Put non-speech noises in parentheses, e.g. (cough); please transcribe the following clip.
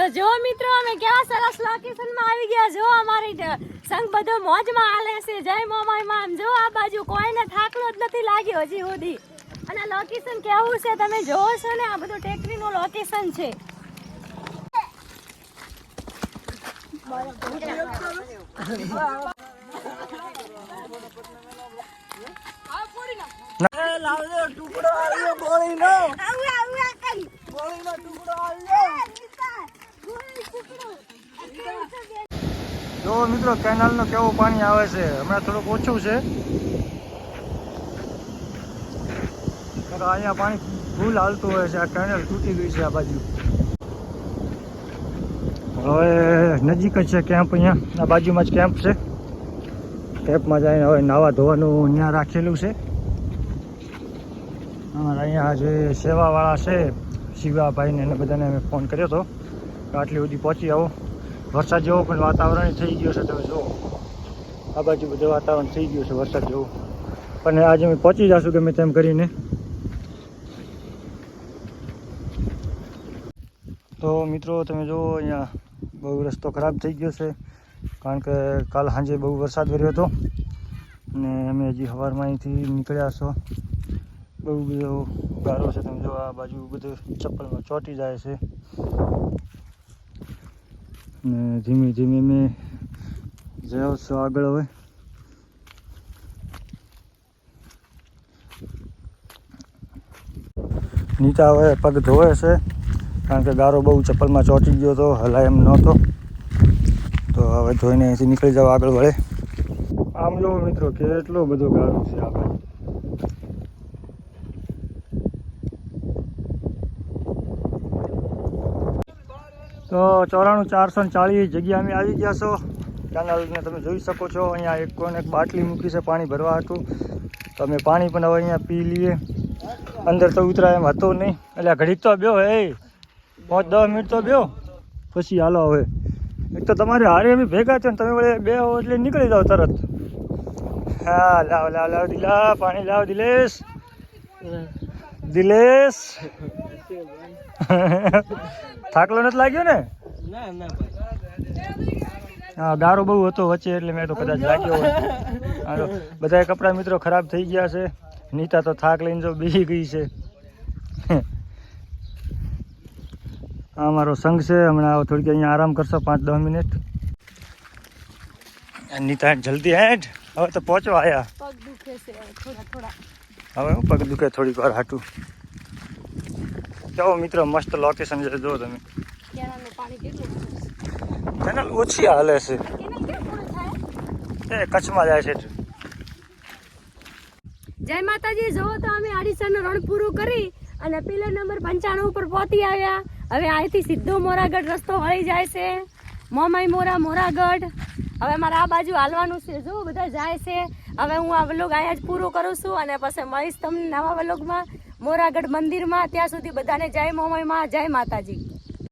તો જો મિત્રો, અમે કેવા સરસ લોકેશનમાં આવી ગયા. જો અમારી સંઘ બધો મોજમાં હાલે છે. જય મોમાઈ મામ. જો આ બાજુ કોઈને થાકલો જ નથી લાગ્યો હજી સુધી. અને લોકેશન કેવું છે તમે જોવો છો ને, આ બધું ટેકરીનું લોકેશન છે. ટુકડો આવ્યો ગોળીનો ટુકડો આવ્યો જો મિત્રો, કેનાલનું કેવું પાણી આવે છે? હમણાં થોડુંક ઓછું છે. અહીંયા પાણી ફૂલ હાલતું હોય છે. આ કેનાલ તૂટી ગઈ છે આ બાજુ. હવે નજીક જ છે કેમ્પ અહીંયા. આ બાજુમાં જ કેમ્પ છે. કેમ્પમાં જઈને હવે નાવા ધોવાનું અહીંયા રાખેલું છે. અહીંયા જે સેવાવાળા છે, શિવાભાઈને એને બધાને ફોન કર્યો હતો આટલી સુધી પહોંચી આવો. વરસાદ જેવો પણ વાતાવરણ થઈ ગયો છે, તમે જુઓ. આ બાજુ બધું વાતાવરણ થઈ ગયું છે, વરસાદ જેવું. પણ આજે અમે પહોંચી જશું ગમે તેમ કરીને. તો મિત્રો, તમે જુઓ, અહીંયા બહુ રસ્તો ખરાબ થઈ ગયો છે. કારણ કે કાલ સાંજે બહુ વરસાદ વર્યો હતો. અને અમે હજી સવારમાં અહીંથી નીકળ્યા છો. બહુ બધો ગારો છે, તમે જો આ બાજુ બધું ચપ્પલમાં ચોંટી જાય છે. ને ધીમે ધીમે મેં જાઉં છું આગળ હવે. નીતા હવે પગ ધોવે છે, કારણ કે ગારો બહુ ચપ્પલમાં ચોંટી ગયો હતો હલાય એમ નહોતો. તો હવે ધોઈને અહીંથી નીકળી જાવ આગળ વળે. આમ જો મિત્રો, કેટલો બધો ગારો છે આ તો ચોરાણું ચારસો ને ચાળીસ જગ્યા અમે આવી ગયા છો. કેનાલને તમે જોઈ શકો છો અહીંયા એક કોને એક બાટલી મૂકી છે પાણી ભરવા હતું. તો અમે પાણી પણ હવે અહીંયા પી લઈએ. અંદર તો ઉતરાય એમ હતો નહીં. એટલે ઘડીક તો બ્યો હે પાંચ દસ મિનિટ તો બ્યો પછી હાલો હવે. એક તો તમારે હારે અમે ભેગા થયો ને તમે વળે બે હો એટલે નીકળી જાઓ તરત. હા લાવ લાવ લાવ દિલા પાણી લાવ દિલેશ. દિલેશ. (laughs) (laughs) થાકલો નથી લાગ્યો ને? હા ગારો બહુ હતો વચ્ચે એટલે મેં તો કદાચ લાગ્યો હોય. બધા કપડાં મિત્રો ખરાબ થઈ ગયા છે. નીતા તો થાક લઈને જો બેસી ગઈ છે. આ મારો સંઘ છે. હમણાં થોડીક અહીંયા આરામ કરશો પાંચ દસ મિનિટ. નીતા જલ્દી હેઠ. હવે તો પહોંચવા આયા. પગ દુખે છે થોડા થોડા. હવે હું પગ દુખે થોડીક વાર હાટું. કેવો મિત્રો મસ્ત લોકેશન છે જો તમે. કેનાલ ઓછી હાલે છે. એ કચ્છમાં જાય છે જય માતાજી જો તો અમે આડીસરનું રણ પૂરું કરી અને પિલર નંબર પંચાણું ઉપર પહોંચી આવ્યા. હવે અહીંથી સીધો મોરાગઢ રસ્તો વળી જાય છે. મોમાઈ મોરા મોરાગઢ. હવે મારે આ બાજુ હાલવાનું છે જો બધા જાય છે. હવે હું આ વ્લોગ અહીંયા જ પૂરો કરું છું અને પછી મળીશ તમને નવા વ્લોગમાં મોરાગઢ મંદિરમાં ત્યાં સુધી બધાને જય મોમાઈમાં જય માતાજી.